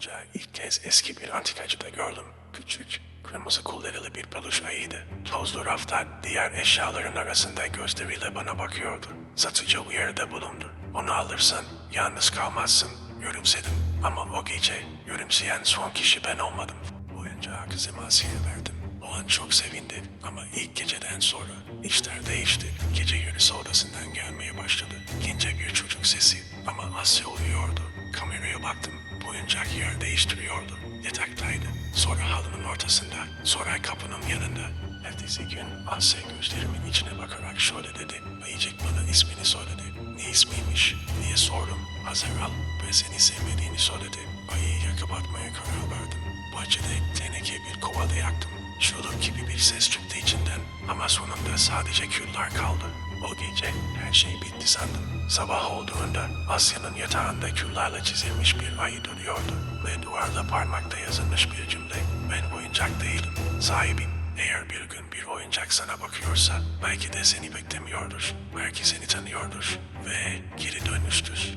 Oyuncağı ilk kez eski bir antikacıda gördüm. Küçük, kırmızı kullarıyla bir peluş ayıydı. Tozlu rafta diğer eşyaların arasında gözleriyle bana bakıyordu. Satıcı uyarıda bulundu. Onu alırsan yalnız kalmazsın. Gülümsedim ama o gece gülümseyen son kişi ben olmadım. Oyuncağı kızıma Asiye'ye verdim. O an çok sevindi ama ilk geceden sonra işler değişti. Gece yarısı odasından gelmeye başladı. Gence bir çocuk sesi ama Asya uyuyordu. Kameraya baktım. Oyuncak yer değiştiriyordu. Yataktaydı. Sonra halının ortasında. Sonra kapının yanında. Ertesi gün Asya gözlerimin içine bakarak şöyle dedi. Ayıcık bana ismini söyledi. Ne ismiymiş diye sordum. Hazır al ve seni sevmediğini söyledi. Ayıyı yakıp atmaya karar verdim. Bahçede teneke bir kovada yaktım. Çığlık gibi bir ses çıktı içinden ama sonunda sadece küller kaldı. O gece her şey bitti sandım. Sabah olduğunda Asya'nın yatağında küllerle çizilmiş bir ayı duruyordu ve duvarda parmakta yazılmış bir cümle. Ben oyuncak değilim, sahibim. Eğer bir gün bir oyuncak sana bakıyorsa belki de seni beklemiyordur. Belki seni tanıyordur ve geri dönmüştür.